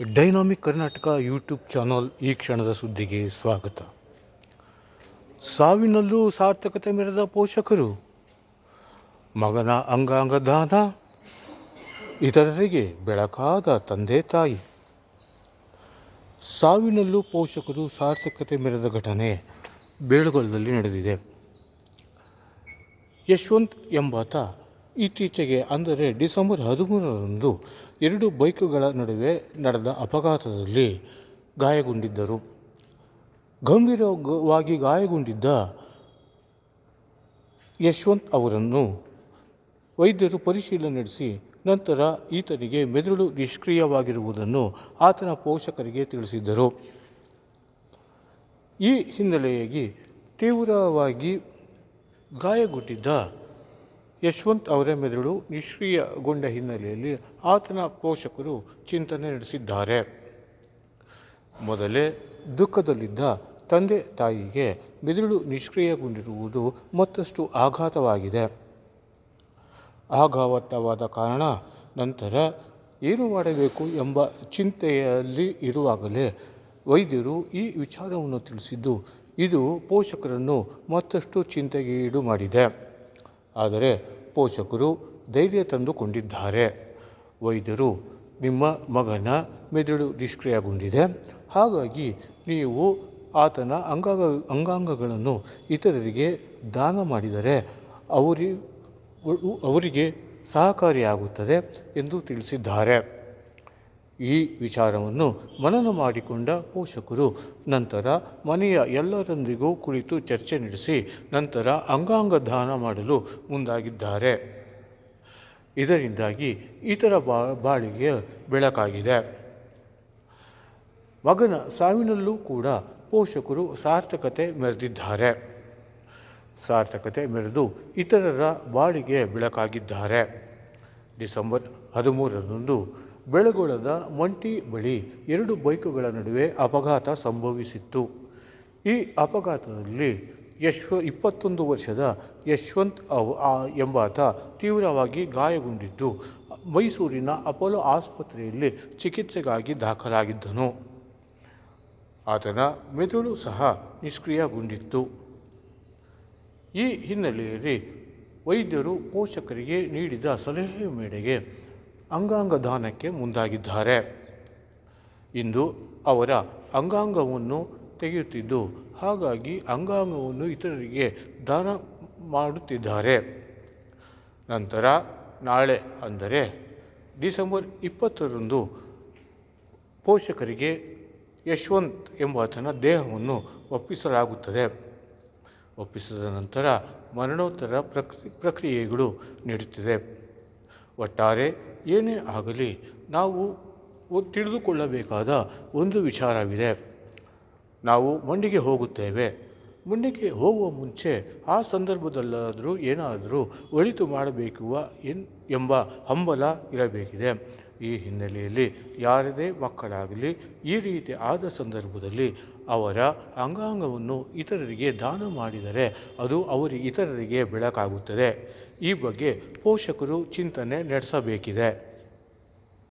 Dynamic Karnataka YouTube channel ಈ ಕ್ಷಣದ ಸುದ್ದಿಗೆ ಸ್ವಾಗತ. ಸಾವಿನಲ್ಲೂ ಸಾರ್ಥಕತೆ ಮೆರೆದ ಪೋಷಕರು, ಮಗನ ಅಂಗಾಂಗ ದಾನ ಇತರರಿಗೆ ಬೆಳಕಾದ ತಂದೆ ತಾಯಿ. ಸಾವಿನಲ್ಲೂ ಪೋಷಕರು ಸಾರ್ಥಕತೆ ಮೆರೆದ ಘಟನೆ ಬೇಳುಗೊಳದಲ್ಲಿ ನಡೆದಿದೆ. ಯಶವಂತ್ ಎಂಬಾತ ಇತ್ತೀಚೆಗೆ ಅಂದರೆ ಡಿಸೆಂಬರ್ ಹದಿಮೂರರಂದು ಎರಡು ಬೈಕುಗಳ ನಡುವೆ ನಡೆದ ಅಪಘಾತದಲ್ಲಿ ಗಾಯಗೊಂಡಿದ್ದರು. ಗಂಭೀರವಾಗಿ ಗಾಯಗೊಂಡಿದ್ದ ಯಶವಂತ್ ಅವರನ್ನು ವೈದ್ಯರು ಪರಿಶೀಲನೆ ನಡೆಸಿ, ನಂತರ ಈತನಿಗೆ ಮೆದುಳು ನಿಷ್ಕ್ರಿಯವಾಗಿರುವುದನ್ನು ಆತನ ಪೋಷಕರಿಗೆ ತಿಳಿಸಿದ್ದರು. ಈ ಹಿನ್ನೆಲೆಯಾಗಿ ತೀವ್ರವಾಗಿ ಗಾಯಗೊಂಡಿದ್ದ ಯಶವಂತ್ ಅವರ ಮೆದುಳು ನಿಷ್ಕ್ರಿಯಗೊಂಡ ಹಿನ್ನೆಲೆಯಲ್ಲಿ ಆತನ ಪೋಷಕರು ಚಿಂತನೆ ನಡೆಸಿದ್ದಾರೆ. ಮೊದಲೇ ದುಃಖದಲ್ಲಿದ್ದ ತಂದೆ ತಾಯಿಗೆ ಮೆದುಳು ನಿಷ್ಕ್ರಿಯಗೊಂಡಿರುವುದು ಮತ್ತಷ್ಟು ಆಘಾತವಾಗಿದೆ. ಆಘಾತವಾದ ಕಾರಣ ನಂತರ ಏನು ಮಾಡಬೇಕು ಎಂಬ ಚಿಂತೆಯಲ್ಲಿ ಇರುವಾಗಲೇ ವೈದ್ಯರು ಈ ವಿಚಾರವನ್ನು ತಿಳಿಸಿದ್ದು, ಇದು ಪೋಷಕರನ್ನು ಮತ್ತಷ್ಟು ಚಿಂತೆಗೀಡು ಮಾಡಿದೆ. ಆದರೆ ಪೋಷಕರು ಧೈರ್ಯ ತಂದುಕೊಂಡಿದ್ದಾರೆ. ವೈದ್ಯರು, ನಿಮ್ಮ ಮಗನ ಮೆದುಳು ನಿಷ್ಕ್ರಿಯಗೊಂಡಿದೆ. ಹಾಗಾಗಿ ನೀವು ಆತನ ಅಂಗಾಂಗ, ಅಂಗಾಂಗಗಳನ್ನು ಇತರರಿಗೆ ದಾನ ಮಾಡಿದರೆ ಅವರಿ, ಅವರಿಗೆ ಸಹಕಾರಿಯಾಗುತ್ತದೆ ಎಂದು ತಿಳಿಸಿದ್ದಾರೆ. ಈ ವಿಚಾರವನ್ನು ಮನನ ಮಾಡಿಕೊಂಡ ಪೋಷಕರು ನಂತರ ಮನೆಯ ಎಲ್ಲರೊಂದಿಗೂ ಕುಳಿತು ಚರ್ಚೆ ನಡೆಸಿ ನಂತರ ಅಂಗಾಂಗ ದಾನ ಮಾಡಲು ಮುಂದಾಗಿದ್ದಾರೆ. ಇದರಿಂದಾಗಿ ಇತರ ಬಾ ಬಾಳಿಗೆ ಬೆಳಕಾಗಿದೆ. ಮಗನ ಸಾವಿನಲ್ಲೂ ಕೂಡ ಪೋಷಕರು ಸಾರ್ಥಕತೆ ಮೆರೆದಿದ್ದಾರೆ. ಸಾರ್ಥಕತೆ ಮೆರೆದು ಇತರರ ಬಾಳಿಗೆ ಬೆಳಕಾಗಿದ್ದಾರೆ. ಡಿಸೆಂಬರ್ ಹದಿಮೂರರಂದು ಬೆಳಗೊಳದ ಮಂಟಿ ಬಳಿ ಎರಡು ಬೈಕುಗಳ ನಡುವೆ ಅಪಘಾತ ಸಂಭವಿಸಿತ್ತು. ಈ ಅಪಘಾತದಲ್ಲಿ ಯಶ್ವ ಇಪ್ಪತ್ತೊಂದು ವರ್ಷದ ಯಶವಂತ್ ಅವ್ ಎಂಬಾತ ತೀವ್ರವಾಗಿ ಗಾಯಗೊಂಡಿದ್ದು. ಮೈಸೂರಿನ ಅಪೋಲೋ ಆಸ್ಪತ್ರೆಯಲ್ಲಿ ಚಿಕಿತ್ಸೆಗಾಗಿ ದಾಖಲಾಗಿದ್ದನು. ಆತನ ಮೆದುಳು ಸಹ ನಿಷ್ಕ್ರಿಯಗೊಂಡಿತ್ತು. ಈ ಹಿನ್ನೆಲೆಯಲ್ಲಿ ವೈದ್ಯರು ಪೋಷಕರಿಗೆ ನೀಡಿದ ಸಲಹೆ ಮೇರೆಗೆ ಅಂಗಾಂಗ ದಾನಕ್ಕೆ ಮುಂದಾಗಿದ್ದಾರೆ. ಇಂದು ಅವರ ಅಂಗಾಂಗವನ್ನು ತೆಗೆಯುತ್ತಿದ್ದು, ಹಾಗಾಗಿ ಅಂಗಾಂಗವನ್ನು ಇತರರಿಗೆ ದಾನ ಮಾಡುತ್ತಿದ್ದಾರೆ. ನಂತರ ನಾಳೆ ಅಂದರೆ ಡಿಸೆಂಬರ್ ಇಪ್ಪತ್ತರಂದು ಪೋಷಕರಿಗೆ ಯಶವಂತ್ ಎಂಬಾತನ ದೇಹವನ್ನು ಒಪ್ಪಿಸಲಾಗುತ್ತದೆ. ಒಪ್ಪಿಸಿದ ನಂತರ ಮರಣೋತ್ತರ ಪ್ರಕ್ರಿ, ಪ್ರಕ್ರಿಯೆಗಳು ನೀಡುತ್ತಿದೆ. ಒಟ್ಟಾರೆ ಏನೇ ಆಗಲಿ ನಾವು ತಿಳಿದುಕೊಳ್ಳಬೇಕಾದ ಒಂದು ವಿಚಾರವಿದೆ. ನಾವು ಮಂಡಿಗೆ ಹೋಗುತ್ತೇವೆ. ಮಂಡಿಗೆ ಹೋಗುವ ಮುಂಚೆ ಆ ಸಂದರ್ಭದಲ್ಲಾದರೂ ಏನಾದರೂ ಒಳಿತು ಮಾಡಬೇಕು ಎನ್ ಎಂಬ ಹಂಬಲ ಇರಬೇಕಿದೆ. ಈ ಹಿನ್ನೆಲೆಯಲ್ಲಿ ಯಾರದೇ ಮಕ್ಕಳಾಗಲಿ, ಈ ರೀತಿ ಆದ ಸಂದರ್ಭದಲ್ಲಿ ಅವರ ಅಂಗಾಂಗವನ್ನು ಇತರರಿಗೆ ದಾನ ಮಾಡಿದರೆ ಅದು ಅವರಿಗೆ ಇತರರಿಗೆ ಬೆಳಕಾಗುತ್ತದೆ. ಈ ಬಗ್ಗೆ ಪೋಷಕರು ಚಿಂತನೆ ನಡೆಸಬೇಕಿದೆ.